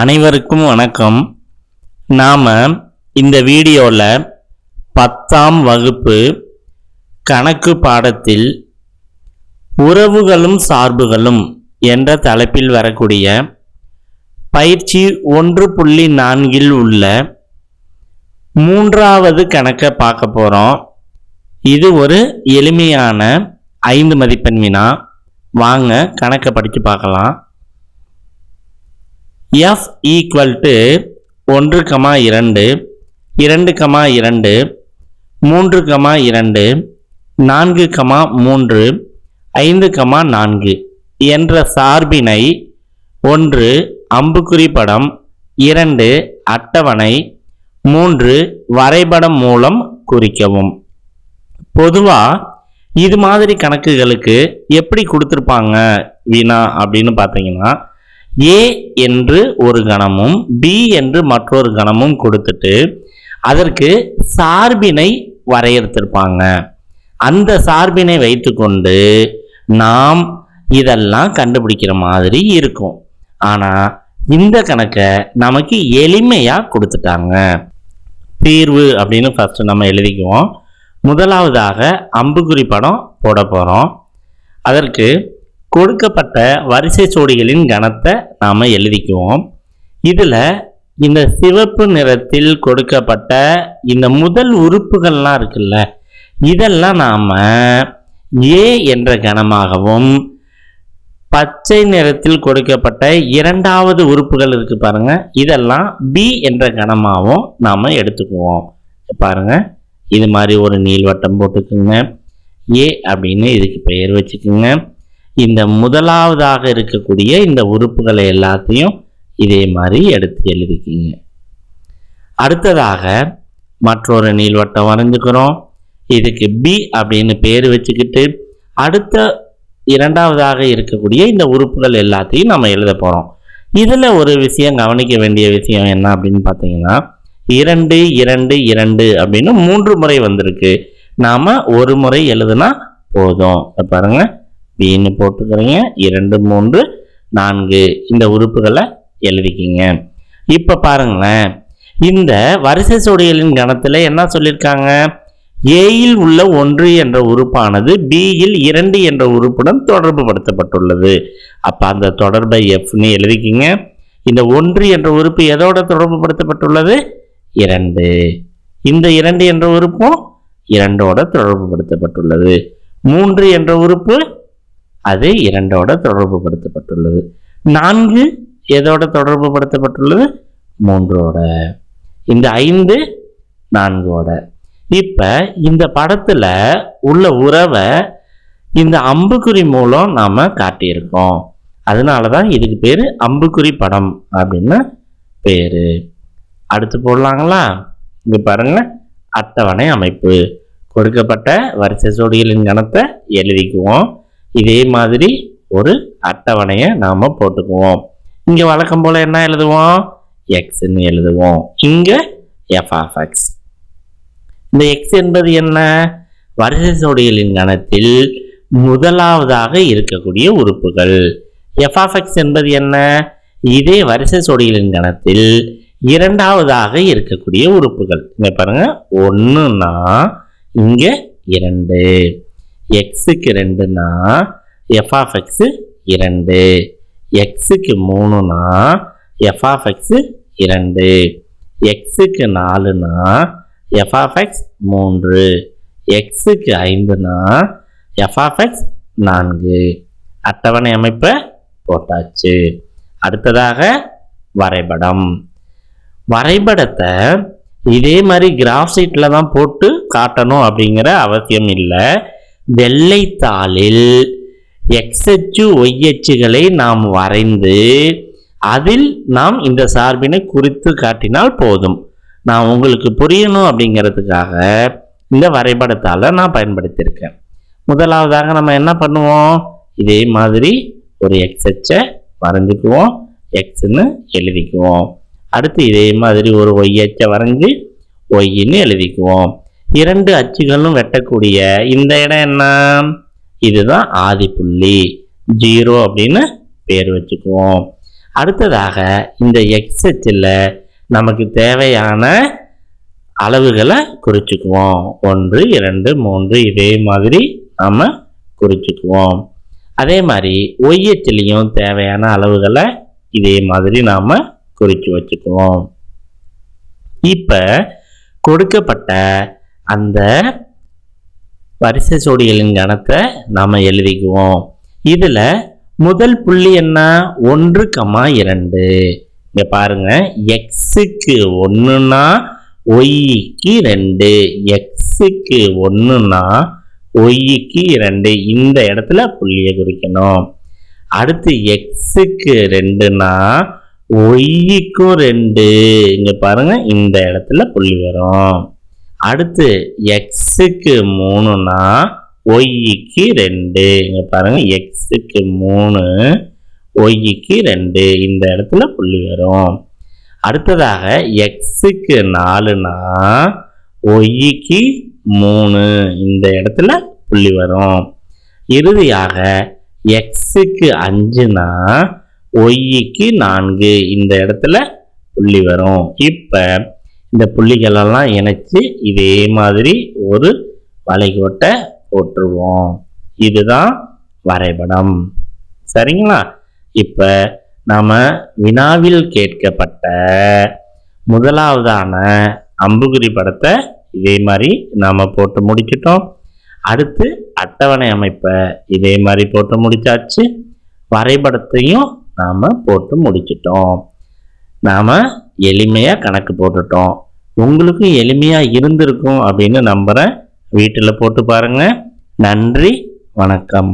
அனைவருக்கும் வணக்கம். நாம் இந்த வீடியோவில் பத்தாம் வகுப்பு கணக்கு பாடத்தில் உறவுகளும் சார்புகளும் என்ற தலைப்பில் வரக்கூடிய பயிற்சி ஒன்று புள்ளி நான்கில் உள்ள மூன்றாவது கணக்கை பார்க்க போகிறோம் இது ஒரு எளிமையான ஐந்து மதிப்பெண் வினா. வாங்க கணக்கை படித்து பார்க்கலாம். எஃப் ஈக்குவல் டு ஒன்று கமா இரண்டு இரண்டு கமா இரண்டு மூன்று கமா இரண்டு நான்கு கமா மூன்று ஐந்து கமா நான்கு என்ற சார்பினை ஒன்று அம்புக்குறி படம் இரண்டு அட்டவணை மூன்று வரைபடம் மூலம் குறிக்கவும். பொதுவாக இது மாதிரி கணக்குகளுக்கு எப்படி கொடுத்துருப்பாங்க வீணா அப்படின்னு பார்த்தீங்கன்னா ஏ என்று ஒரு கணமும் பி என்று மற்றொரு கணமும் கொடுத்துட்டு அதற்கு சார்பினை வரையறுத்திருப்பாங்க. அந்த சார்பினை வைத்துக்கொண்டு நாம் இதெல்லாம் கண்டுபிடிக்கிற மாதிரி இருக்கும். ஆனால் இந்த கணக்கை நமக்கு எளிமையாக கொடுத்துட்டாங்க. தீர்வு அப்படின்னு ஃபஸ்ட்டு நம்ம எழுதிக்குவோம். முதலாவதாக அம்புக்குறி படம் போட போகிறோம் அதற்கு கொடுக்கப்பட்ட வரிசை சோடிகளின் கணத்தை நாம் எழுதிக்குவோம். இதில் இந்த சிவப்பு நிறத்தில் கொடுக்கப்பட்ட இந்த முதல் உறுப்புகள்லாம் இருக்குல்ல இதெல்லாம் நாம் ஏ என்ற கணமாகவும் பச்சை நிறத்தில் கொடுக்கப்பட்ட இரண்டாவது உறுப்புகள் இருக்குது பாருங்கள் இதெல்லாம் பி என்ற கணமாகவும் நாம் எடுத்துக்குவோம். பாருங்க இது மாதிரி ஒரு நீள்வட்டம் போட்டுக்குங்க. ஏ அப்படின்னு இதுக்கு பெயர் வச்சுக்குங்க. இந்த முதலாவதாக இருக்கக்கூடிய இந்த உறுப்புகளை எல்லாத்தையும் இதே மாதிரி எடுத்து எழுதிக்கிங்க. அடுத்ததாக மற்றொரு நீள்வட்டம் வரைஞ்சுக்கிறோம். இதுக்கு பி அப்படின்னு பேர் வச்சுக்கிட்டு அடுத்த இரண்டாவதாக இருக்கக்கூடிய இந்த உறுப்புகள் எல்லாத்தையும் நம்ம எழுத போகிறோம் இதில் ஒரு விஷயம் கவனிக்க வேண்டிய விஷயம் என்ன அப்படின்னு பார்த்தீங்கன்னா இரண்டு இரண்டு இரண்டு அப்படின்னு மூன்று முறை வந்திருக்கு. நாம் ஒரு முறை எழுதுனா போதும். பாருங்கள் பின்னு போட்டுக்கிறீங்க. இரண்டு மூன்று நான்கு. இந்த உறுப்புகளை எழுதிக்கிங்க. இப்போ பாருங்களேன். இந்த வரிசை சொடிகளின் கணத்தில் என்ன சொல்லியிருக்காங்க ஏயில் உள்ள ஒன்று என்ற உறுப்பானது பியில் இரண்டு என்ற உறுப்புடன் தொடர்பு படுத்தப்பட்டுள்ளது அப்போ அந்த தொடர்பை எஃப்னு எழுதிக்கிங்க. இந்த ஒன்று என்ற உறுப்பு எதோட தொடர்பு படுத்தப்பட்டுள்ளது இரண்டு. இந்த இரண்டு என்ற உறுப்பும் இரண்டோட தொடர்பு படுத்தப்பட்டுள்ளது மூன்று என்ற உறுப்பு அது இரண்டோட தொடர்பு படுத்தப்பட்டுள்ளது நான்கு எதோட தொடர்பு படுத்தப்பட்டுள்ளது மூன்றோட. இந்த ஐந்து நான்கோட. இப்போ இந்த படத்தில் உள்ள உறவை இந்த அம்புக்குறி மூலம் நாம் காட்டியிருக்கோம். அதனால தான் இதுக்கு பேர் அம்புக்குறி படம் அப்படின்னு பேர். அடுத்து போடலாங்களா? இங்கே பாருங்கள் அட்டவணை அமைப்பு. கொடுக்கப்பட்ட வரிசை சோடிகளின் கணத்தை எழுதிக்குவோம். இதே மாதிரி ஒரு அட்டவணையை நாம் போட்டுக்குவோம். இங்கே வழக்கம் போல் என்ன எழுதுவோம்? எக்ஸ்ன்னு எழுதுவோம். இங்கே எஃப் ஆஃப் எக்ஸ் இந்த எக்ஸ் என்பது என்ன? வரிசை சொடிகளின் கணத்தில் முதலாவதாக இருக்கக்கூடிய உறுப்புகள். எஃப் ஆஃப் எக்ஸ் என்பது என்ன? இதே வரிசை ஜோடிகளின் கணத்தில் இரண்டாவதாக இருக்கக்கூடிய உறுப்புகள். இங்கே பாருங்கள் ஒன்றுனா இங்கே இரண்டு. எக்ஸுக்கு ரெண்டுனா எஃப் ஆஃப் இரண்டு. எக்ஸுக்கு மூணுனா எஃப் ஆஃப் இரண்டு. எக்ஸுக்கு நாலுனா எஃப் ஆஃப் எக்ஸ் மூன்று. எக்ஸுக்கு ஐந்துனா எஃப் ஆஃப் எக்ஸ் நான்கு. அட்டவணை அமைப்பை போட்டாச்சு. அடுத்ததாக வரைபடம். வரைபடத்தை இதே மாதிரி கிராஃப் சீட்டில் தான் போட்டு காட்டணும் அப்படிங்கிற அவசியம் இல்லை. வெள்ளைத்தாளில் எக்ஸ்எச்சு ஒய்எச்சுகளை நாம் வரைந்து அதில் நாம் இந்த சார்பினை குறித்து காட்டினால் போதும். நான் உங்களுக்கு புரியணும் அப்படிங்கிறதுக்காக இந்த வரைபடத்தால் நான் பயன்படுத்தியிருக்கேன். முதலாவதாக நம்ம என்ன பண்ணுவோம்? இதே மாதிரி ஒரு எக்ஸ்எச்சை வரைஞ்சிக்குவோம். எக்ஸ்ன்னு எழுதிக்குவோம். அடுத்து இதே மாதிரி ஒரு ஒய் அச்சை வரைஞ்சி ஒய்ன்னு எழுதிக்குவோம். இரண்டு அச்சுகளும் வெட்டக்கூடிய இந்த இடம் என்ன? இதுதான் ஆதி புள்ளி. ஜீரோ அப்படின்னு பேர் வச்சுக்குவோம். அடுத்ததாக இந்த எக்ஸச்சில் நமக்கு தேவையான அளவுகளை குறிச்சுக்குவோம். ஒன்று இரண்டு மூன்று இதே மாதிரி நாம் குறிச்சுக்குவோம். அதே மாதிரி ஒய்யச்சிலையும் தேவையான அளவுகளை இதே மாதிரி நாம் குறித்து வச்சுக்குவோம். இப்போ கொடுக்கப்பட்ட அந்த வரிசை சோடிகளின் கணத்தை நாம் எழுதிக்குவோம். இதில் முதல் புள்ளி என்ன? ஒன்று கமா இரண்டு. இங்கே பாருங்க. எக்ஸுக்கு ஒன்றுனா ஒய்க்கு ரெண்டு. எக்ஸுக்கு ஒன்றுனா ஒய்க்கு இரண்டு. இந்த இடத்துல புள்ளியை குறிக்கணும். அடுத்து எக்ஸுக்கு ரெண்டுனா ஒய்க்கும் ரெண்டு. இங்கே பாருங்க. இந்த இடத்துல புள்ளி வரும். அடுத்து எக்ஸுக்கு மூணுனா ஒய்க்கு ரெண்டு. இங்கே பாருங்கள் எக்ஸுக்கு மூணு ஒய்க்கு ரெண்டு. இந்த இடத்துல புள்ளி வரும். அடுத்ததாக எக்ஸுக்கு நாலுனா ஒய்க்கு மூணு. இந்த இடத்துல புள்ளி வரும். இறுதியாக எக்ஸுக்கு அஞ்சுனா ஒய்க்கு நான்கு. இந்த இடத்துல புள்ளி வரும். இப்போ இந்த புள்ளிகளெல்லாம் இணைச்சி இதே மாதிரி ஒரு வளைகோட்டை போட்டுருவோம். இதுதான் வரைபடம். சரிங்களா? இப்போ நாம் வினாவில் கேட்கப்பட்ட முதலாவதான அம்புகுறி படத்தை இதே மாதிரி நாம் போட்டு முடிச்சிட்டோம். அடுத்து அட்டவணை அமைப்பை இதே மாதிரி போட்டு முடிச்சாச்சு. வரைபடத்தையும் நாம் போட்டு முடிச்சிட்டோம். நாம் எளிமையாக கணக்கு போட்டுட்டோம். உங்களுக்கும் எளிமையாக இருந்திருக்கும் அப்படின்னு நம்புகிறேன் வீட்டில் போட்டு பாருங்கள் நன்றி வணக்கம்.